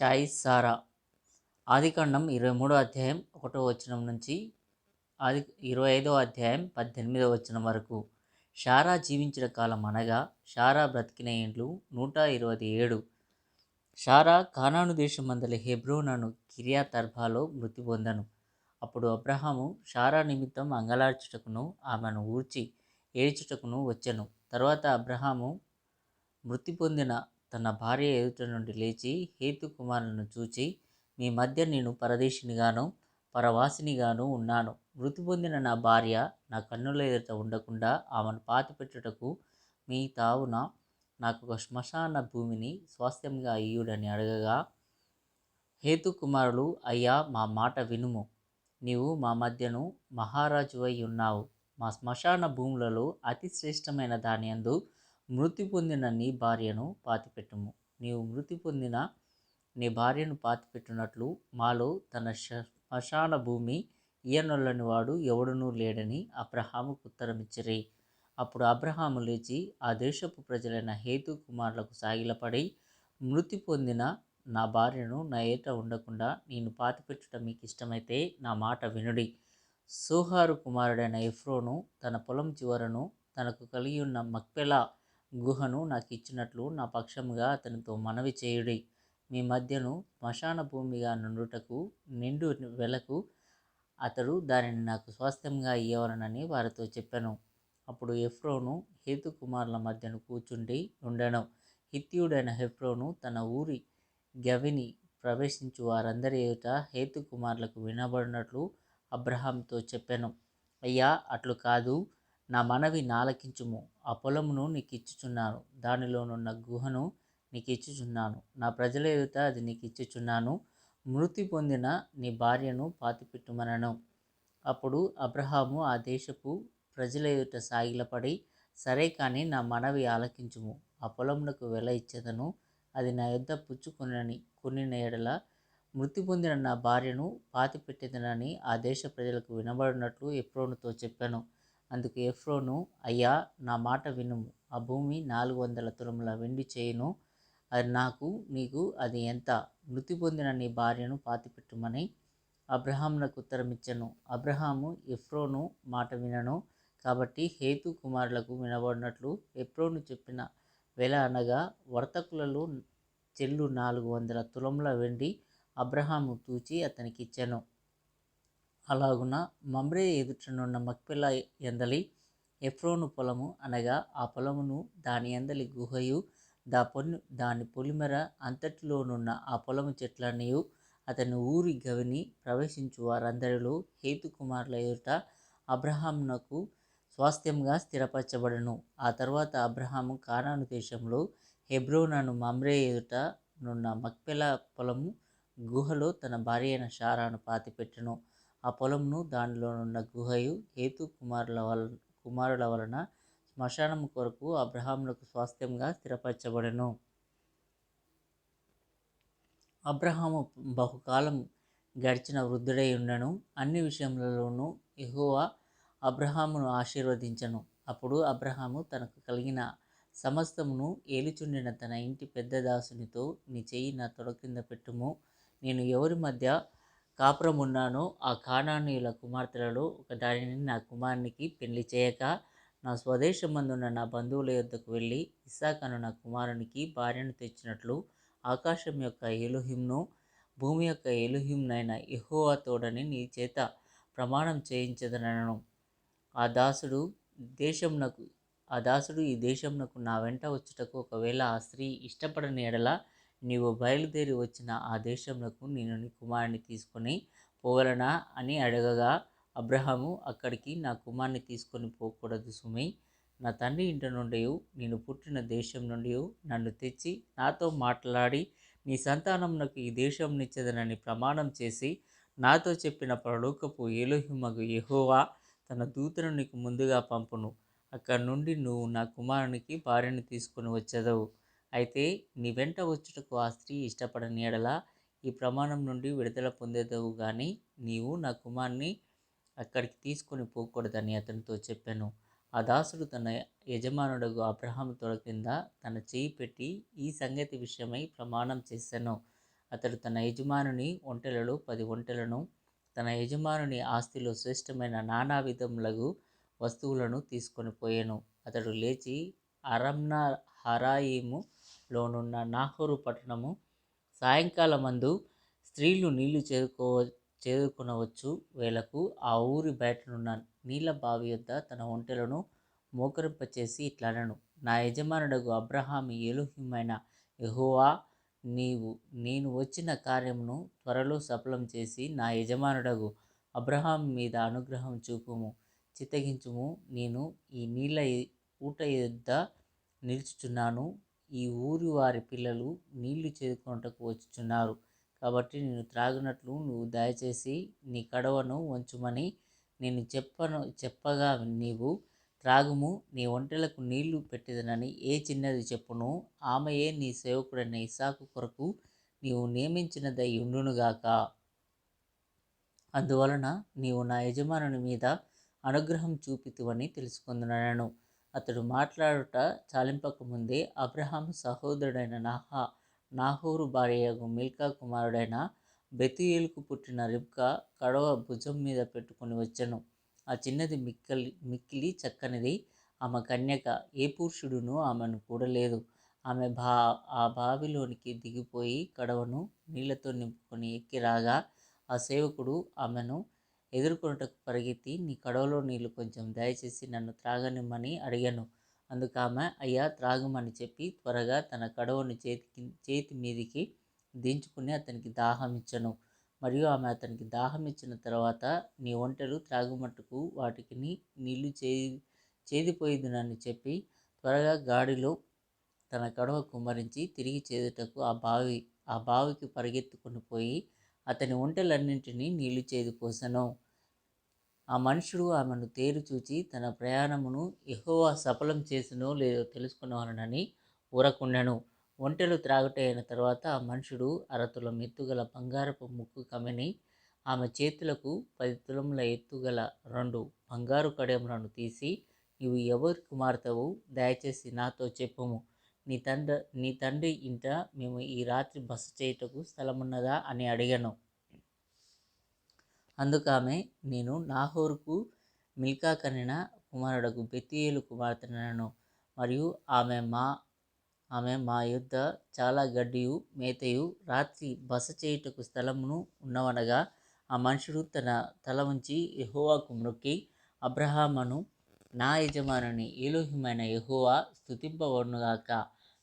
Choice సారా. ఆదికాండం ఇరవై మూడో అధ్యాయం ఒకటో వచనం నుంచి ఆది ఇరవై ఐదో అధ్యాయం పద్దెనిమిదో వచనం వరకు. షారా జీవించిన కాలం అనగా షారా బ్రతికిన ఏండ్లు నూట ఇరవై ఏడు. షారా కానాను దేశమందలి హెబ్రోనను కిరియా తర్భాలో మృతి పొందను. అప్పుడు అబ్రహాము షారా నిమిత్తం అంగలార్చుటకును ఆమెను ఊర్చి ఏడ్చుటకును వచ్చెను. తర్వాత అబ్రహాము మృతి పొందిన తన భార్య ఎదుట నుండి లేచి హేతు కుమారులను చూచి మీ మధ్య నేను పరదేశినిగాను పరవాసినిగాను ఉన్నాను. మృతి పొందిన నా భార్య నా కన్నుల ఎదుట ఉండకుండా ఆమెను పాతిపెట్టుటకు మీ తావున నాకు ఒక శ్మశాన భూమిని స్వాస్థ్యంగా అయ్యుడని అడగగా హేతు కుమారులు అయ్యా మా మాట వినుము. నీవు మా మధ్యను మహారాజు అయి ఉన్నావు. మా శ్మశాన భూములలో అతి శ్రేష్టమైన దాని అందు మృతి పొందిన నీ భార్యను పాతిపెట్టుము. నీవు మృతి పొందిన నీ భార్యను పాతిపెట్టినట్లు మాలో తన శ్మశాన భూమి ఈయనొల్లని వాడు ఎవడునూ లేడని అబ్రహాముకు ఉత్తరమిచ్చిరి. అప్పుడు అబ్రహాము లేచి ఆ దేశపు ప్రజలైన హేతు కుమారులకు సాగిలపడి మృతి పొందిన నా భార్యను నా ఏట ఉండకుండా నేను పాతిపెట్టడం మీకు ఇష్టమైతే నా మాట వినుడి. సోహారు కుమారుడైన ఎఫ్రోను తన పొలం చివరను తనకు కలిగి ఉన్న మక్పెలా గుహను నాకు ఇచ్చినట్లు నా పక్షముగా అతనితో మనవి చేయుడి. మీ మధ్యను శ్మశాన భూమిగా నుండుటకు నిండు వెలకు అతడు దానిని నాకు స్వాస్థ్యంగా ఇయ్యవలనని వారితో చెప్పాను. అప్పుడు ఎఫ్రోను హేతు కుమారుల మధ్యను కూర్చుండి ఉండెను. హిత్యుడైన హెఫ్రోను తన ఊరి గవిని ప్రవేశించు వారందరి ఎదుట హేతు కుమారులకు వినబడినట్లు అబ్రహాంతో చెప్పాను. అయ్యా అట్లు కాదు. నా మనవి నాలకించుము. ఆ పొలమును నీకు ఇచ్చుచున్నాను దానిలోనున్న గుహను నీకు ఇచ్చుచున్నాను నా ప్రజల ఎదుట అది నీకు ఇచ్చుచున్నాను మృతి పొందిన నీ భార్యను పాతిపెట్టుమనను. అప్పుడు అబ్రహాము ఆ దేశపు ప్రజల ఎదుట సాగిలపడి సరే కానీ నా మనవి ఆలకించుము. ఆ పొలమునకు వెల ఇచ్చేదను. అది నా యొద్ద పుచ్చుకొనని కొన్ని ఎడల మృతి పొందిన నా భార్యను పాతిపెట్టేదనని ఆ దేశ ప్రజలకు వినబడినట్లు ఎఫ్రోనుతో చెప్పాను. అందుకు ఎఫ్రోను అయ్యా నా మాట వినుము ఆ భూమి నాలుగు వందల తులముల వెండి చేయును. అది నాకు నీకు అది ఎంత? మృతి పొందిన నీ భార్యను పాతిపెట్టుమని అబ్రహాంలకు ఉత్తరమిచ్చను. అబ్రహాము ఎఫ్రోను మాట వినను. కాబట్టి హేతు కుమారులకు వినబడినట్లు ఎఫ్రోను చెప్పిన వెల అనగా వర్తకులలో చెల్లు నాలుగు వందల తులముల వెండి అబ్రహాము తూచి అతనికిచ్చెను. అలాగున మమ్రే ఎదుటనున్న మక్పెల ఎందలి ఎఫ్రోను పొలము అనగా ఆ పొలమును దాని ఎందలి గుహయు దా పొన్ను దాని పొలిమెర అంతటిలోనున్న ఆ పొలము చెట్లనియు అతని ఊరి గవిని ప్రవేశించు వారందరిలో హేతు కుమారుల ఎదుట అబ్రహాంనకు స్వాస్థ్యంగా స్థిరపరచబడను. ఆ తర్వాత అబ్రహాము కానాను దేశంలో హెబ్రోనను మమ్రే ఎదుట నున్న మక్పెల పొలము గుహలో తన భార్య అయిన షారాను పాతిపెట్టెను. ఆ పొలంను దానిలోనున్న గుహయు హేతు కుమారుల వల కుమారుల వలన శ్మశానము కొరకు అబ్రహాములకు స్వాస్థ్యంగా స్థిరపరచబడెను. అబ్రహాము బహుకాలం గడిచిన వృద్ధుడై ఉండను. అన్ని విషయములలోనూ ఎహోవా అబ్రహామును ఆశీర్వదించను. అప్పుడు అబ్రహాము తనకు కలిగిన సమస్తమును ఏలుచుండిన తన ఇంటి పెద్ద దాసునితో నీ చెయ్యి నా తొడ కింద పెట్టుము. నేను ఎవరి మధ్య కాపురం ఉన్నాను. ఆ కానానీయుల కుమార్తెలలో ఒక దానిని నా కుమారునికి పెళ్ళి చేయక నా స్వదేశమందున్న నా బంధువుల యొద్దకు వెళ్ళి ఇస్సాకను నా కుమారునికి భార్యను తెచ్చినట్లు ఆకాశం యొక్క ఎలుహింను భూమి యొక్క ఎలుహింనైన ఎహోవా తోడని నీ చేత ప్రమాణం చేయించదనను. ఆ దాసుడు దేశంనకు ఆ దాసుడు ఈ దేశంనకు నా వెంట వచ్చుటకు ఒకవేళ ఆ స్త్రీ ఇష్టపడని ఎడల నీవు బయలుదేరి వచ్చిన ఆ దేశమునకు నేను నీ కుమారుని తీసుకొని పోగలనా అని అడగగా అబ్రహాము అక్కడికి నా కుమారుని తీసుకొని పోకూడదు సుమి. నా తండ్రి ఇంటి నుండి నేను పుట్టిన దేశం నుండి నన్ను తెచ్చి నాతో మాట్లాడి నీ సంతానమునకు ఈ దేశం నిచ్చేదనని ప్రమాణం చేసి నాతో చెప్పిన పరలోకపు ఏలోహిమగు యెహోవా తన దూతను నీకు ముందుగా పంపును. అక్కడి నుండి నువ్వు నా కుమారునికి భార్యను తీసుకొని వచ్చేదవు. అయితే నీ వెంట వచ్చుటకు ఆ స్త్రీ ఇష్టపడని ఎడల ఈ ప్రమాణం నుండి విడుదల పొందేదవు కానీ నీవు నా కుమార్ని అక్కడికి తీసుకొని పోకూడదని అతనితో చెప్పాను. ఆ దాసుడు తన యజమానుడగు అబ్రహాము తొడ కింద తన చేయి పెట్టి ఈ సంగతి విషయమై ప్రమాణం చేశాను. అతడు తన యజమానుని ఒంటెలలో పది ఒంటెలను తన యజమానుని ఆస్తిలో శ్రేష్టమైన నానా విధములగు వస్తువులను తీసుకొని పోయాను. అతడు లేచి అరమ్న లోనున్న నాహోరు పట్టణము సాయంకాలం అందు స్త్రీలు నీళ్ళు చేరుకో చేరుకునవచ్చు వేళకు ఆ ఊరి బయటనున్న నీళ్ళ బావి యొద్ద తన ఒంటెలను మోకరింపచేసి ఇట్లనను. నా యజమానుడగు అబ్రహామి ఎలుహిమైన యెహోవా నీవు నేను వచ్చిన కార్యమును త్వరలో సఫలం చేసి నా యజమానుడగు అబ్రహాం మీద అనుగ్రహం చూపుము చిత్తగించుము. నేను ఈ నీళ్ళ ఊట యుద్ధ నిలుచుచున్నాను. ఈ ఊరి వారి పిల్లలు నీళ్ళు చేరుకొనుటకు వచ్చుచున్నారు. కాబట్టి నేను త్రాగునట్లు నువ్వు దయచేసి నీ కడవను వంచుమని నేను చెప్పను చెప్పగా నీవు త్రాగుము నీ ఒంటెలకు నీళ్ళు పెట్టెదనని ఏ చిన్నది చెప్పును. ఆమెయే నీ సేవకుడైన ఇసాకు కొరకు నీవు నియమించినదై ఉండునుగాక అందువలన నీవు నా యజమానుని మీద అనుగ్రహం చూపితువని తెలుసుకుందునను అతడు మాట్లాడుట చాలింపకముందే అబ్రహాము సహోదరుడైన నాహా నాహోరు భార్యయగు మిల్కా కుమారుడైన బెతుయేలుకు పుట్టిన రిబ్కా కడవ భుజం మీద పెట్టుకొని వచ్చెను. ఆ చిన్నది మిక్కలి మిక్కిలి చక్కనిది. ఆమె కన్యక ఏ పురుషుడును ఆమెను కూడలేదు. ఆమె బా ఆ బావిలోనికి దిగిపోయి కడవను నీళ్ళతో నింపుకొని ఎక్కి రాగా ఆ సేవకుడు ఆమెను ఎదుర్కొనుటకు పరిగెత్తి నీ కడవలో నీళ్ళు కొంచెం దయచేసి నన్ను త్రాగనిమ్మని అడిగాను. అందుకు ఆమె అయ్యా త్రాగమని చెప్పి త్వరగా తన కడవను చేతికి చేతి మీదికి దించుకుని అతనికి దాహం ఇచ్చను. మరియు ఆమె అతనికి దాహం ఇచ్చిన తర్వాత నీ ఒంటెలు త్రాగుమట్టుకు వాటికి నీళ్ళు చే చేదిపోయిదునని చెప్పి త్వరగా గాడిలో తన కడవ కుమ్మరించి తిరిగి చేదుటకు ఆ బావి ఆ బావికి పరిగెత్తుకుని పోయి అతని ఒంటెలన్నింటినీ నీళ్ళు చేదిపోసెను ఆ మనుషుడు ఆమెను తేరు చూచి తన ప్రయాణమును ఎహోవా సఫలం చేసినో లేదో తెలుసుకునవలనని ఊరకుండెను. ఒంటెలు త్రాగుటే అయిన తర్వాత ఆ మనుషుడు అరతుల ఎత్తుగల బంగారపు ముక్కు కమిని ఆమె చేతులకు పది తులముల ఎత్తుగల రెండు బంగారు కడెములను తీసి నీవు ఎవరి కుమార్తెవు? దయచేసి నాతో చెప్పుము. నీ తండ్రి నీ తండ్రి ఇంట మేము ఈ రాత్రి బస చేయుటకు స్థలమున్నదా? అని అడిగాను. అందుకామె ఆమె నేను నాహోరుకు మిల్కా కనిన కుమారుడకు బెతియేలు కుమార్తెనను మరియు ఆమె మా ఆమె మా యుద్ధ చాలా గడ్డియు మేతయు రాత్రి బస చేయుటకు స్థలమును ఉన్నవనగా ఆ మనుషుడు తన తల ఉంచి యహోవాకు మ్రొక్కి అబ్రహామను నా యజమానుని ఏలోహిమైన యహోవా స్థుతింపబడునుగాక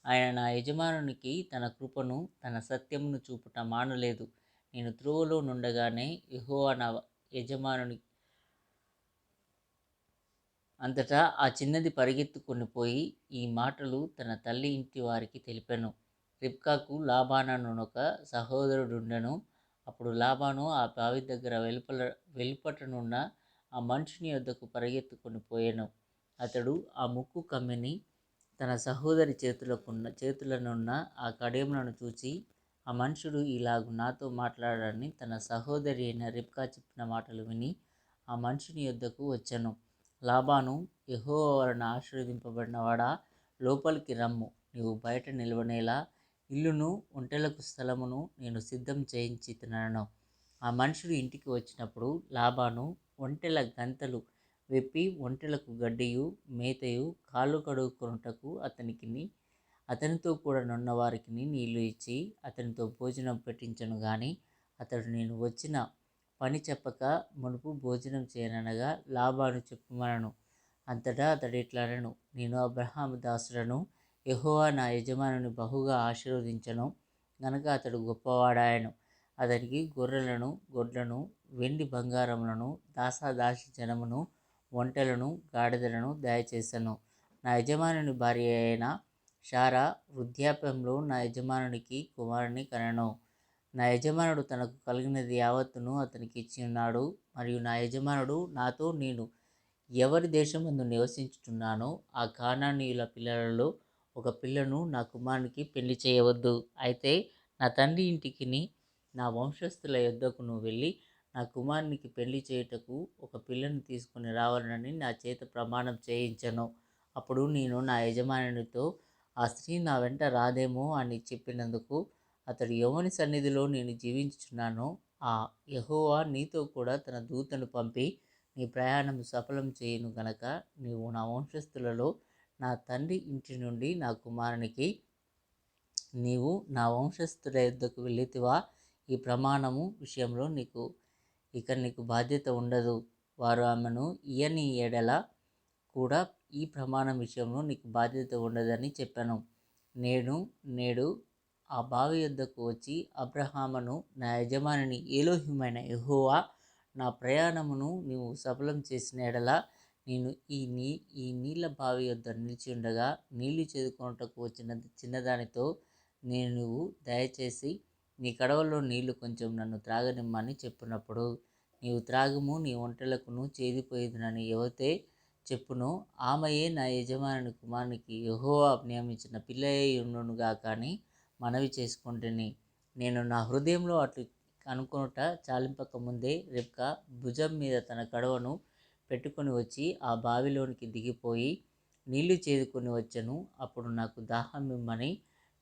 ఆయన నా యజమానునికి తన కృపను తన సత్యమును చూపుట మానలేదు. నేను త్రోవలో నుండగానే యహోవా నా యజమానుని అంతటా ఆ చిన్నది పరిగెత్తుకొని పోయి ఈ మాటలు తన తల్లి ఇంటి వారికి తెలిపాను. రిబ్కాకు లాబాననునొక సహోదరుడుండెను. అప్పుడు లాబాను ఆ బావి దగ్గర వెలుపల వెలుపటనున్న ఆ మనుషుని వద్దకు పరిగెత్తుకొని పోయాను. అతడు ఆ ముక్కు కమ్మిని తన సహోదరి చేతులకున్న చేతులనున్న ఆ కడేములను చూసి ఆ మనుషుడు ఇలాగు నాతో మాట్లాడాడని తన సహోదరి అయిన రిబ్కా చెప్పిన మాటలు విని ఆ మనుషుని యొద్దకు వచ్చాను. లాబాను ఎహో వలన ఆశీర్వదింపబడినవాడా? లోపలికి రమ్ము. నీవు బయట నిలవనేలా ఇల్లును ఒంటెలకు స్థలమును నేను సిద్ధం చేయించి తినను ఆ మనుషుడు ఇంటికి వచ్చినప్పుడు లాబాను ఒంటెల గంతలు వెప్పి ఒంటెలకు గడ్డియు మేతయు కాళ్ళు కడుక్కునుటకు అతనికి అతనితో కూడా నున్న వారికి నీళ్ళు ఇచ్చి అతనితో భోజనం పెట్టించను కానీ అతడు నేను వచ్చిన పని చెప్పక మునుపు భోజనం చేయననగా లాభాను చెప్పుమనను. అంతటా అతడు ఇట్లనను నేను అబ్రహాం దాసులను ఎహోవా నా యజమానుని బహుగా ఆశీర్వదించను గనక అతడు గొప్పవాడాయను. అతనికి గొర్రెలను గొడ్లను వెండి బంగారములను దాసాదాసి జనమును ఒంటెలను గాడిదలను దయచేశాను నా యజమానుని భార్య అయిన షారా వృద్ధాప్యంలో నా యజమానునికి కుమారుని కనెను. నా యజమానుడు తనకు కలిగినది యావత్తును అతనికి ఇచ్చి ఉన్నాడు మరియు నా యజమానుడు నాతో నేను ఎవరి దేశమందు నివసించుతున్నానో ఆ కానానీయుల పిల్లలలో ఒక పిల్లను నా కుమారునికి పెళ్ళి చేయవద్దు. అయితే నా తండ్రి ఇంటికిని నా వంశస్థుల యొద్దకు నువ్వు వెళ్ళి నా కుమారునికి పెళ్ళి చేయుటకు ఒక పిల్లను తీసుకుని రావాలని నా చేత ప్రమాణం చేయించను. అప్పుడు నేను నా యజమానునితో ఆ స్త్రీ నా వెంట రాదేమో అని చెప్పినందుకు అతడు ఎవని సన్నిధిలో నేను జీవించుచున్నాను. ఆ యహోవా నీతో కూడా తన దూతను పంపి నీ ప్రయాణం సఫలం చేయను గనక నీవు నా వంశస్థులలో నా తండ్రి ఇంటి నుండి నా కుమారునికి నీవు నా వంశస్థుల యుద్ధకు వెళ్ళితివా? ఈ ప్రమాణము విషయంలో నీకు ఇక నీకు బాధ్యత ఉండదు. వారు ఆమెను ఇయని ఎడల కూడా ఈ ప్రమాణం విషయంలో నీకు బాధ్యత ఉండదని చెప్పాను. నేను నేడు ఆ బావి యొద్దకు వచ్చి అబ్రహామును నా యజమానిని ఏలోహ్యమైన ఎహోవా నా ప్రయాణమును నీవు సఫలం చేసిన ఎడల నేను ఈ నీ ఈ నీళ్ళ బావి యొద్ద నిలిచి ఉండగా నీళ్ళు చేదుకొనుటకు వచ్చిన చిన్నదానితో నేను నువ్వు దయచేసి నీ కడవలో నీళ్ళు కొంచెం నన్ను త్రాగనిమ్మని చెప్పినప్పుడు నీవు త్రాగము నీ ఒంటలకును చేదిపోయేదునని ఎవతే చెప్పును ఆమెయే నా యజమాని కుమారునికి యహోవా నియమించిన పిల్లయే ఉండునుగా కానీ మనవి చేసుకుంటుని నేను నా హృదయంలో అట్లు అనుకునుట చాలింపక ముందే రెప్క భుజం మీద తన కడవను పెట్టుకొని వచ్చి ఆ బావిలోనికి దిగిపోయి నీళ్ళు చేదుకొని వచ్చాను. అప్పుడు నాకు దాహం ఇమ్మని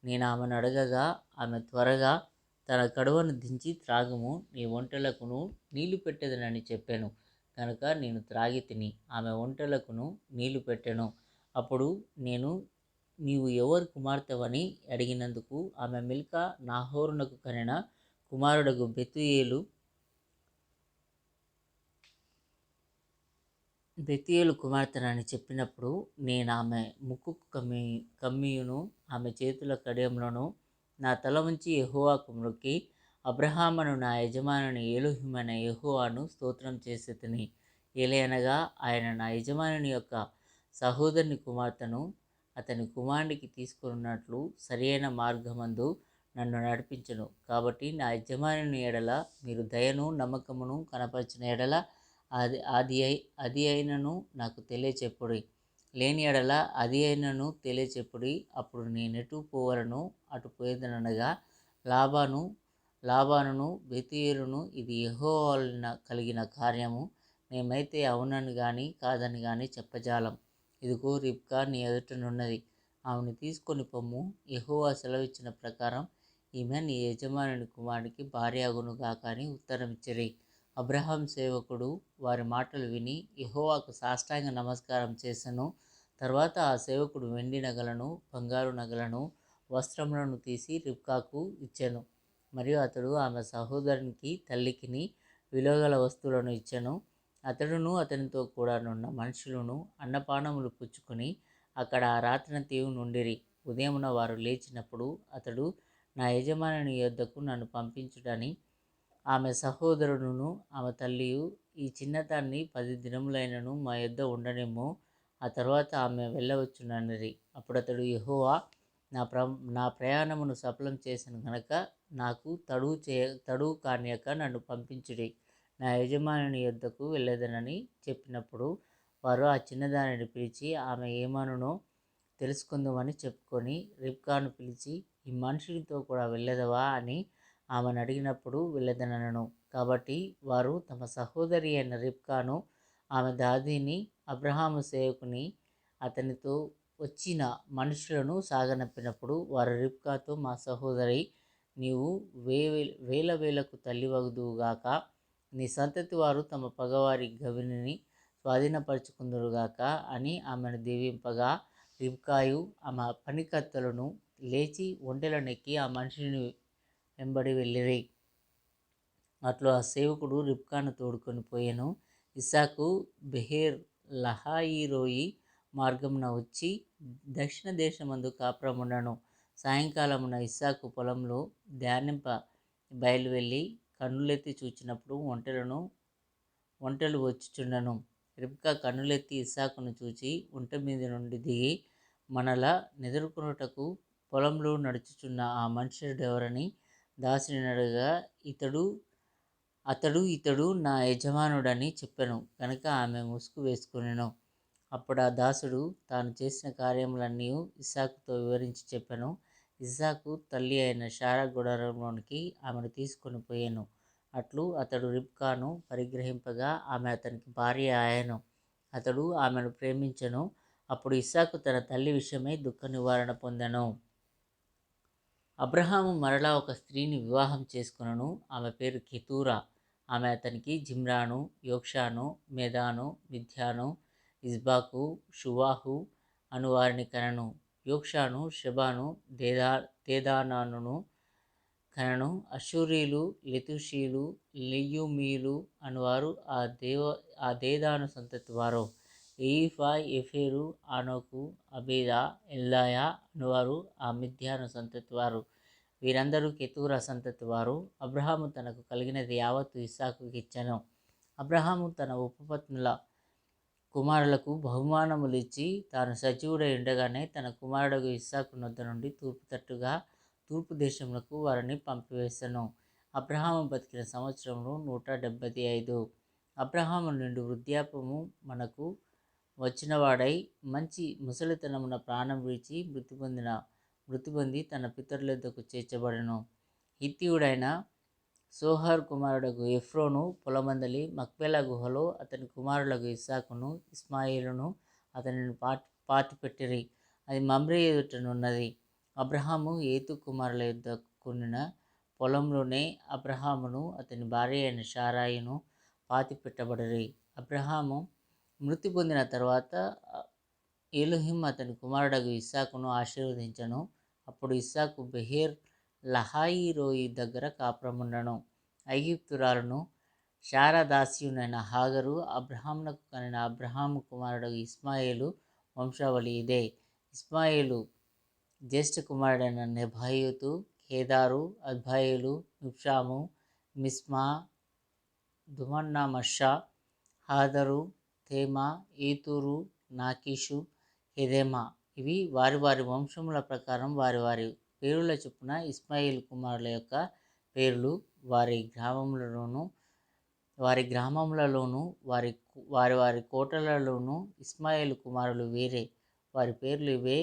నేను ఆమెను అడగగా ఆమె త్వరగా తన కడవను దించి త్రాగము. నీ ఒంటలకును నీళ్ళు పెట్టేదనని చెప్పాను. కనుక నేను త్రాగి తిని ఆమె ఒంటెలకును నీళ్ళు పెట్టెను. అప్పుడు నేను నీవు ఎవరు కుమార్తెవని అడిగినందుకు ఆమె మిల్కా నాహోరునకు కనిన కుమారుడగు బెతుయేలు బెతియేలు కుమార్తెనని చెప్పినప్పుడు నేను ఆమె ముక్కు కమ్మి కమ్మియును. ఆమె చేతుల కడియంలోను నా తల ఉంచి ఎహోవాకు మ్రొక్కి అబ్రహామను నా యజమానుని ఏలుహిమైన యెహోవాను స్తోత్రం చేసి తిని ఏలయనగా ఆయన నా యజమానుని యొక్క సహోదరుని కుమార్తెను అతని కుమారునికి తీసుకున్నట్లు సరియైన మార్గమందు నన్ను నడిపించను. కాబట్టి నా యజమానుని ఎడల మీరు దయను నమ్మకమును కనపరిచిన ఎడల అది అది అది అయినను నాకు తెలియచెప్పుడి. లేని ఎడల అది అయినను తెలియచెప్పుడి. అప్పుడు నేనెటు పోవలను అటు పోయేదనగా లాభాను లాభానును బెతీరును ఇది యహోవాలిన కలిగిన కార్యము. మేమైతే అవునని కానీ కాదని కానీ చెప్పజాలం. ఇదిగో రిబ్కా నీ ఎదుటనున్నది ఆమెను తీసుకొని పొమ్ము. ఎహోవా సెలవిచ్చిన ప్రకారం ఈమె నీ యజమానుని కుమారుడికి భార్య అగునుగా కానీ ఉత్తరం ఇచ్చిరి అబ్రహాం సేవకుడు వారి మాటలు విని ఎహోవాకు సాష్టాంగ నమస్కారం చేసెను. తర్వాత ఆ సేవకుడు వెండి నగలను బంగారు నగలను వస్త్రములను తీసి రిబ్కాకు ఇచ్చెను. మరియు అతడు ఆమె సహోదరునికి తల్లికిని విలువగల వస్తువులను ఇచ్చెను. అతడును అతనితో కూడా నున్న మనుషులను అన్నపానములు పుచ్చుకొని అక్కడ ఆ రాత్రంతయు నుండిరి. ఉదయమున వారు లేచినప్పుడు అతడు నా యజమానిని యొద్దకు నన్ను పంపించుడని ఆమె సహోదరుడును ఆమె తల్లియు ఈ చిన్నదాన్ని పది దినములైనను మా యొద్ద ఉండనేమో ఆ తర్వాత ఆమె వెళ్ళవచ్చునన్నది అప్పుడు అతడు యహోవా నా ప్ర నా ప్రయాణమును సఫలం చేసిన గనక నాకు తడువు చే తడువు కానియక నన్ను పంపించుడి. నా యజమానిని యొద్దకు వెళ్ళదనని చెప్పినప్పుడు వారు ఆ చిన్నదానిని పిలిచి ఆమె ఏమనునో తెలుసుకుందామని చెప్పుకొని రిబ్కాను పిలిచి ఈ మనుషునితో కూడా వెళ్ళదవా? అని ఆమెను అడిగినప్పుడు వెళ్ళదనను కాబట్టి వారు తమ సహోదరి అయిన రిబ్కాను ఆమె దాదిని అబ్రహాము సేవకుని అతనితో వచ్చిన మనుషులను సాగనంపినప్పుడు వారు రిబ్కాతో మా సహోదరి నీవు వే వేల వేలకు తల్లివగుదువుగాక నీ సంతతి వారు తమ పగవారి గవిని స్వాధీనపరుచుకుందురుగాక అని ఆమెను దీవింపగా రిబ్కాయు ఆమె పనికత్తలను లేచి ఒంటెలనెక్కి ఆ మనిషిని వెంబడి వెళ్ళిరి. అట్లు ఆ సేవకుడు రిబ్కాను తోడుకొని పోయాను. ఇసాకు బెహేర్ లహాయిరోయి మార్గంన వచ్చి దక్షిణ దేశమందు కాపురముండను. సాయంకాలమున ఇస్సాకు పొలంలో ధ్యానింప బయలువెళ్ళి కన్నులెత్తి చూచినప్పుడు ఒంటెలను ఒంటెలు వచ్చిచుండను. రిబ్కా కన్నులెత్తి ఇస్సాకును చూచి ఒంట మీద నుండి దిగి మనల నిద్రకొనుటకు పొలంలో నడుచుచున్న ఆ మనుషుడెవరని దాసిని ఇతడు అతడు ఇతడు నా యజమానుడని చెప్పాను. కనుక ఆమె ముసుగు వేసుకునేను. అప్పుడు ఆ దాసుడు తాను చేసిన కార్యములన్నీ ఇస్సాకుతో వివరించి చెప్పెను. ఇస్సాకు తల్లి అయిన షారా గుడారంలోనికి ఆమెను తీసుకొని పోయాను. అట్లు అతడు రిబ్కాను పరిగ్రహింపగా ఆమె అతనికి భార్య ఆయను అతడు ఆమెను ప్రేమించెను. అప్పుడు ఇస్సాకు తన తల్లి విషయమై దుఃఖ నివారణ పొందెను. అబ్రహాము మరలా ఒక స్త్రీని వివాహం చేసుకునను. ఆమె పేరు కెతూరా. ఆమె అతనికి జిమ్రాను యోక్షాను మెదాను విద్యాను ఇస్బాకు షువాహు అను వారిని కనను. యోక్షాను షెబాను దేదా దేదానాను కనను. అషూరీలు లెతుషీలు లియుమీలు అనువారు ఆ దేవ ఆ దేదాను సంతతి వారు. ఎయిఫా ఎఫేరు ఆనోకు అబేదా ఎల్లాయా అనువారు ఆ మిథ్యాను సంతతి వారు. వీరందరూ కెతూరా సంతతి వారు. అబ్రహాము తనకు కలిగినది యావత్తు ఇస్సాకు ఇచ్చాను. అబ్రహాము తన ఉపపత్నుల కుమారులకు బహుమానములు ఇచ్చి తాను సచివుడై ఉండగానే తన కుమారుడు ఇస్సాకు నొద్ద నుండి తూర్పు తట్టుగా తూర్పు దేశములకు వారిని పంపివేశను అబ్రహాము బతికిన సంవత్సరంలో నూట డెబ్బై ఐదు. అబ్రహాము నుండి వృద్ధాపము మనకు వచ్చినవాడై మంచి ముసలితనమున ప్రాణం విడిచి మృతి పొందిన మృతి పొంది తన పితరుల యొద్దకు చేర్చబడను? హిత్తియుడైన సోహర్ కుమారుడకు ఎఫ్రోను పొలమందలి మక్బెల గుహలో అతని కుమారులకు ఇస్సాకును ఇస్మాయిలును అతనిని పాటి పాతిపెట్టిరి. అది మమ్రే ఎదుటనున్నది అబ్రహాము ఏతు కుమారుల యుద్ధకున్న పొలంలోనే అబ్రహామును అతని భార్య అయిన షారాయిను పాతిపెట్టబడిరి. అబ్రహాము మృతి పొందిన తర్వాత ఏలుహిం అతని కుమారుడగు ఇస్సాకును ఆశీర్వదించను. అప్పుడు ఇస్సాకు బెహేర్ లహాయి రోయి దగ్గర కాపురముండను. ఐగుప్తురాలను శారదాస్యునైన హాగరు అబ్రహాంనకు కనిన అబ్రహాము కుమారుడు ఇస్మాయిలు వంశావళి ఇదే. ఇస్మాయిలు జ్యేష్ఠ కుమారుడైన నెభాయుతు కేదారు అద్భాయులు మిప్షాము మిస్మా దుమన్నామషా హాదరు తేమా ఈతూరు నాకీషు హెదేమా. ఇవి వారి వారి వంశముల ప్రకారం వారి వారి పేరుల చొప్పున ఇస్మాయిల్ కుమారుల యొక్క పేర్లు వారి గ్రామంలోనూ వారి గ్రామములలోనూ వారి వారి వారి కోటలలోనూ ఇస్మాయిల్ కుమారులు వేరే. వారి పేర్లు ఇవే.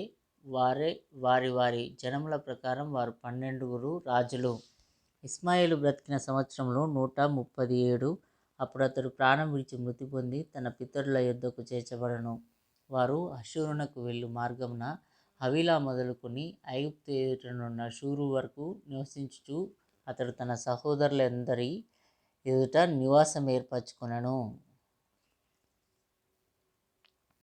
వారే వారి వారి జనముల ప్రకారం వారు పన్నెండుగురు రాజులు. ఇస్మాయిలు బ్రతికిన సంవత్సరంలో నూట ముప్పది ఏడు అప్పుడు అతడు ప్రాణం విడిచి మృతి పొంది తన పితరుల యుద్ధకు చేర్చబడను. వారు అశూరునకు వెళ్ళు మార్గమున హవీలా మొదలుకొని ఐగుప్తు ఎదుటనున్న షూరు వరకు నివసించుచు అతడు తన సహోదరులందరి ఎదుట నివాసం ఏర్పరచుకొనెను